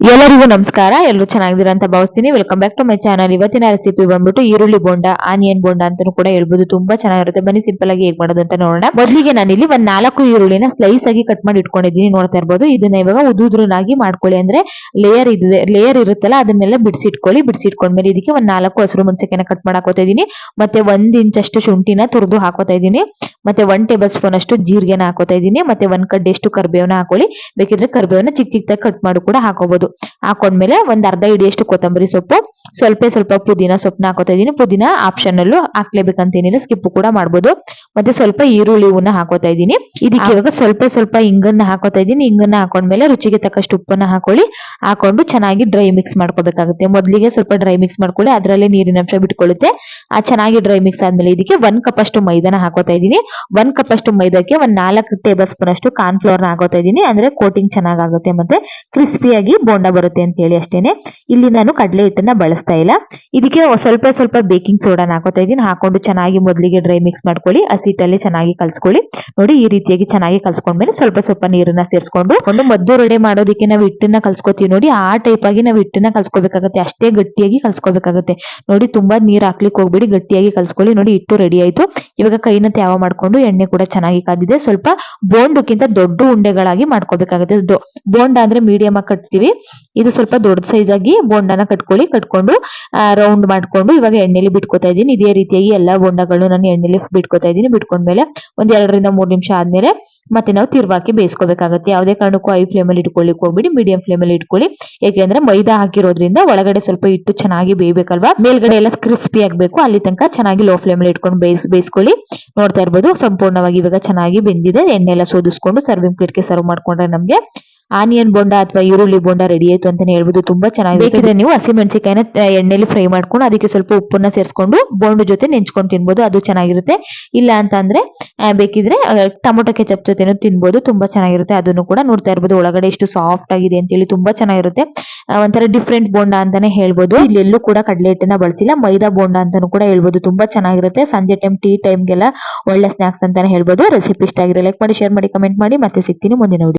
ಎಲ್ಲರಿಗೂ ನಮಸ್ಕಾರ. ಎಲ್ಲರೂ ಚೆನ್ನಾಗಿದ್ದೀರಾ ಅಂತ ಭಾವಿಸ್ತೀನಿ. Welcome back to my channel ಇವತ್ತಿನ ರೆಸಿಪಿ ಬಂದ್ಬಿಟ್ಟು ಈರುಳ್ಳಿ ಬೋಂಡ ಆನಿಯನ್ ಬೋಂಡ ಅಂತಾನೂ ಕೂಡ ಹೇಳ್ಬೋದು. ತುಂಬಾ ಚೆನ್ನಾಗಿರುತ್ತೆ. ಬನ್ನಿ ಸಿಂಪಲ್ ಆಗಿ ಹೇಗ್ ಮಾಡೋದು ಅಂತ ನೋಡೋಣ. ಮೊದಲಿಗೆ ನಾನು ಇಲ್ಲಿ ಒಂದ್ ನಾಲ್ಕು ಈರುಳ್ಳಿನ ಸ್ಲೈಸ್ ಆಗಿ ಕಟ್ ಮಾಡಿ ಇಟ್ಕೊಂಡಿದ್ದೀನಿ ನೋಡ್ತಾ ಇರ್ಬೋದು. ಇದನ್ನ ಇವಾಗ ಉದುದ್ರನಾಗಿ ಮಾಡ್ಕೊಳ್ಳಿ. ಅಂದ್ರೆ ಲೇಯರ್ ಇದೆ ಲೇಯರ್ ಇರುತ್ತಲ್ಲ, ಅದನ್ನೆಲ್ಲ ಬಿಡಿಸಿಟ್ಕೊಳ್ಳಿ. ಬಿಡಿಸಿಟ್ಕೊಂಡ್ಮೇಲೆ ಇದಕ್ಕೆ ಒಂದ್ ನಾಲ್ಕು ಹಸಿರು ಮೆಣಸಿನ ಕಟ್ ಮಾಡಾಕೋತಾ ಇದೀನಿ ಮತ್ತೆ ಒಂದ್ ಅಷ್ಟು ಶುಂಠಿನ ತುರಿದು ಹಾಕೋತಾ ಇದ್ದೀನಿ. ಮತ್ತೆ ಒನ್ ಟೇಬಲ್ ಸ್ಪೂನ್ ಅಷ್ಟು ಜೀರಿಗೆನ ಹಾಕೋತಾ ಇದ್ದೀನಿ. ಮತ್ತೆ ಒಂದ್ ಕಡ್ಡೆಷ್ಟು ಕರ್ಬೇವನ ಹಾಕೊಳ್ಳಿ. ಬೇಕಿದ್ರೆ ಕರ್ಬೇವನ ಚಿಕ್ಕ ಚಿಕ್ಕದಾಗಿ ಕಟ್ ಮಾಡಿ ಕೂಡ ಹಾಕೋಬಹುದು ಹಾಕೊಂಡ್ಮೇಲೆ ಒಂದ್ ಅರ್ಧ ಹಿಡಿಯಷ್ಟು ಕೊತ್ತಂಬರಿ ಸೊಪ್ಪು ಸ್ವಲ್ಪ ಸ್ವಲ್ಪ ಪುದೀನ ಸೊಪ್ಪನ್ನ ಹಾಕೋತಾ ಇದೀನಿ. ಪುದೀನ ಆಪ್ಷನ್ ಅಲ್ಲೂ ಹಾಕ್ಲೇಬೇಕಂತೇನಿಲ್ಲ ಸ್ಕಿಪ್ ಕೂಡ ಮಾಡ್ಬೋದು. ಮತ್ತೆ ಸ್ವಲ್ಪ ಈರುಳ್ಳಿ ಹೂವನ್ನ ಹಾಕೋತಾ ಇದೀನಿ. ಇದಕ್ಕೆ ಇವಾಗ ಸ್ವಲ್ಪ ಸ್ವಲ್ಪ ಇಂಗನ್ನ ಹಾಕೋತಾ ಇದೀನಿ. ಇಂಗನ್ನ ಹಾಕೊಂಡ್ಮೇಲೆ ರುಚಿಗೆ ತಕ್ಕಷ್ಟು ಉಪ್ಪನ್ನ ಹಾಕೊಳ್ಳಿ. ಹಾಕೊಂಡು ಚೆನ್ನಾಗಿ ಡ್ರೈ ಮಿಕ್ಸ್ ಮಾಡ್ಕೋಬೇಕಾಗುತ್ತೆ. ಮೊದಲಿಗೆ ಸ್ವಲ್ಪ ಡ್ರೈ ಮಿಕ್ಸ್ ಮಾಡ್ಕೊಳ್ಳಿ ಅದರಲ್ಲೇ ನೀರಿನಂಶ ಬಿಟ್ಕೊಳ್ಳುತ್ತೆ. ಆ ಚೆನ್ನಾಗಿ ಡ್ರೈ ಮಿಕ್ಸ್ ಆದ್ಮೇಲೆ ಇದಕ್ಕೆ ಒಂದ್ ಕಪ್ ಅಷ್ಟು ಮೈದಾನ ಹಾಕೋತಾ ಇದೀನಿ. ಒಂದ್ ಕಪ್ ಅಷ್ಟು ಮೈದಾಕ್ಕೆ ಒಂದ್ ನಾಲ್ಕು ಟೇಬಲ್ ಸ್ಪೂನ್ ಅಷ್ಟು ಕಾರ್ನ್ ಫ್ಲೋರ್ನ ಹಾಕೋತಾ ಇದೀನಿ. ಅಂದ್ರೆ ಕೋಟಿಂಗ್ ಚೆನ್ನಾಗಾಗುತ್ತೆ ಮತ್ತೆ ಕ್ರಿಸ್ಪಿಯಾಗಿ ಬೋಂಡ ಬರುತ್ತೆ ಅಂತ ಹೇಳಿ ಅಷ್ಟೇನೆ. ಇಲ್ಲಿ ನಾನು ಕಡಲೆ ಹಿಟ್ಟನ್ನ ಬಳಸ್ತಾ ಇಲ್ಲ. ಇದಕ್ಕೆ ಸ್ವಲ್ಪ ಸ್ವಲ್ಪ ಬೇಕಿಂಗ್ ಸೋಡಾನ ಹಾಕೋತಾ ಇದೀನಿ ಹಾಕೊಂಡು ಚೆನ್ನಾಗಿ ಮೊದಲಿಗೆ ಡ್ರೈ ಮಿಕ್ಸ್ ಮಾಡ್ಕೊಳ್ಳಿ. ಹಸಿಟ್ಟಲ್ಲಿ ಚೆನ್ನಾಗಿ ಕಲ್ಸ್ಕೊಳ್ಳಿ. ನೋಡಿ ಈ ರೀತಿಯಾಗಿ ಚೆನ್ನಾಗಿ ಕಲ್ಸ್ಕೊಂಡ್ಮೇಲೆ ಸ್ವಲ್ಪ ಸ್ವಲ್ಪ ನೀರನ್ನ ಸೇರಿಸ್ಕೊಂಡು ಒಂದು ಮದ್ದು ರೆಡಿ ಮಾಡೋದಕ್ಕೆ ನಾವು ಹಿಟ್ಟನ್ನ ಕಲ್ಸ್ಕೊತೀವಿ ನೋಡಿ. ಆ ಟೈಪ್ ಆಗಿ ನಾವು ಹಿಟ್ಟನ್ನ ಕಲ್ಸ್ಕೋಬೇಕಾಗತ್ತೆ. ಅಷ್ಟೇ ಗಟ್ಟಿಯಾಗಿ ಕಲ್ಸ್ಕೋಬೇಕಾಗತ್ತೆ. ನೋಡಿ ತುಂಬಾ ನೀರ್ ಹಾಕ್ಲಿಕ್ಕೆ ಹೋಗ್ಬೇಡಿ. ಗಟ್ಟಿಯಾಗಿ ಕಲ್ಸ್ಕೊಳ್ಳಿ. ನೋಡಿ ಹಿಟ್ಟು ರೆಡಿ ಆಯ್ತು. ಇವಾಗ ಕೈನ ತ್ಯಾವ ಮಾಡ್ಕೊಂಡು ಎಣ್ಣೆ ಕೂಡ ಚೆನ್ನಾಗಿ ಕಾದಿದೆ. ಸ್ವಲ್ಪ ಬೋಂಡಕ್ಕಿಂತ ದೊಡ್ಡ ಉಂಡೆಗಳಾಗಿ ಮಾಡ್ಕೋಬೇಕಾಗುತ್ತೆ. ಬೋಂಡ ಅಂದ್ರೆ ಮೀಡಿಯಂ ಆಗಿ ಕಟ್ತೀವಿ. ಇದು ಸ್ವಲ್ಪ ದೊಡ್ಡ ಸೈಜ್ ಆಗಿ ಬೋಂಡನ ಕಟ್ಕೊಳ್ಳಿ, ಕಟ್ಕೊಂಡು ರೌಂಡ್ ಮಾಡ್ಕೊಂಡು ಇವಾಗ ಎಣ್ಣೆಲಿ ಬಿಟ್ಕೋತಾ ಇದೀನಿ ಇದೇ ರೀತಿಯಾಗಿ ಎಲ್ಲಾ ಬೋಂಡಗಳು ನಾನು ಎಣ್ಣೆಲಿ ಬಿಟ್ಕೋತಾ ಇದೀನಿ ಬಿಟ್ಕೊಂಡ್ಮೇಲೆ ಒಂದ್ ಎರಡರಿಂದ ಮೂರ್ ನಿಮಿಷ ಆದ್ಮೇಲೆ ಮತ್ತೆ ನಾವು ತಿರ್ವಾಕಿ ಬೇಯಿಸ್ಕೋಬೇಕಾಗುತ್ತೆ. ಯಾವುದೇ ಕಾರಣಕ್ಕೂ ಐ ಫ್ಲೇಮ್ ಅಲ್ಲಿ ಇಟ್ಕೊಳ್ಳಿಕ್ ಹೋಗ್ಬಿಡಿ ಮೀಡಿಯಂ ಫ್ಲೇಮಲ್ಲಿ ಇಟ್ಕೊಳ್ಳಿ. ಯಾಕೆಂದ್ರೆ ಮೈದಾ ಹಾಕಿರೋದ್ರಿಂದ ಒಳಗಡೆ ಸ್ವಲ್ಪ ಹಿಟ್ಟು ಚೆನ್ನಾಗಿ ಬೇಯಬೇಕಲ್ವಾ? ಮೇಲ್ಗಡೆ ಎಲ್ಲ ಕ್ರಿಸ್ಪಿ ಆಗಬೇಕು. ಅಲ್ಲಿ ತನಕ ಚೆನ್ನಾಗಿ ಲೋ ಫ್ಲೇಮ್ ಅಲ್ಲಿ ಇಟ್ಕೊಂಡು ಬೇಯಿಸ್, ಬೇಯಿಸ್ಕೊಳ್ಳಿ. ನೋಡ್ತಾ ಇರ್ಬೋದು, ಸಂಪೂರ್ಣವಾಗಿ ಇವಾಗ ಚೆನ್ನಾಗಿ ಬೆಂದಿದೆ. ಎಣ್ಣೆ ಎಲ್ಲ ಸೋದಿಸ್ಕೊಂಡು ಸರ್ವಿಂಗ್ ಪ್ಲೇಟ್ಗೆ ಸರ್ವ್ ಮಾಡ್ಕೊಂಡ್ರೆ ನಮ್ಗೆ ಆನಿಯನ್ ಬೋಂಡ ಅಥವಾ ಈರುಳ್ಳಿ ಬೋಂಡ ರೆಡಿ ಆಯ್ತು ಅಂತಾನೆ ಹೇಳ್ಬೋದು. ತುಂಬಾ ಚೆನ್ನಾಗಿರುತ್ತೆ. ನೀವು ಹಸಿಮೆಣಸಿಕಾಯಿನ ಎಣ್ಣೆಲಿ ಫ್ರೈ ಮಾಡ್ಕೊಂಡು ಅದಕ್ಕೆ ಸ್ವಲ್ಪ ಉಪ್ಪನ್ನ ಸೇರಿಸ್ಕೊಂಡು ಬೋಂಡ್ ಜೊತೆ ನೆಂಚ್ಕೊಂಡು ತಿನ್ಬೋದು. ಅದು ಚೆನ್ನಾಗಿರುತ್ತೆ. ಇಲ್ಲ ಅಂತ ಅಂದ್ರೆ ಬೇಕಿದ್ರೆ ಟೊಮೊಟೊ ಕೆಚಪ್ ಜೊತೆನೂ ತಿನ್ಬೋದು. ತುಂಬಾ ಚೆನ್ನಾಗಿರುತ್ತೆ. ಅದನ್ನು ಕೂಡ ನೋಡ್ತಾ ಇರ್ಬೋದು. ಒಳಗಡೆ ಎಷ್ಟು ಸಾಫ್ಟ್ ಆಗಿದೆ ಅಂತೇಳಿ ತುಂಬಾ ಚೆನ್ನಾಗಿರುತ್ತೆ. ಒಂಥರ ಡಿಫ್ರೆಂಟ್ ಬೋಂಡ ಅಂತಾನೆ ಹೇಳ್ಬೋದು. ಇಲ್ಲೆಲ್ಲೂ ಕೂಡ ಕಡಲೆ ಹಿಟ್ಟನ್ನ ಬಳಸಿಲ್ಲ. ಮೈದಾ ಬೋಂಡ ಅಂತಾನೂ ಕೂಡ ಹೇಳ್ಬೋದು. ತುಂಬಾ ಚೆನ್ನಾಗಿರುತ್ತೆ. ಸಂಜೆ ಟೈಮ್ ಟೀ ಟೈಮ್ಗೆಲ್ಲ ಒಳ್ಳೆ ಸ್ನಾಕ್ಸ್ ಅಂತಾನೆ ಹೇಳ್ಬೋದು. ರೆಸಿಪಿ ಇಷ್ಟ ಆಗಿರೋ ಲೈಕ್ ಮಾಡಿ ಶೇರ್ ಮಾಡಿ ಕಮೆಂಟ್ ಮಾಡಿ. ಮತ್ತೆ ಸಿಗ್ತೀನಿ ಮುಂದಿನ video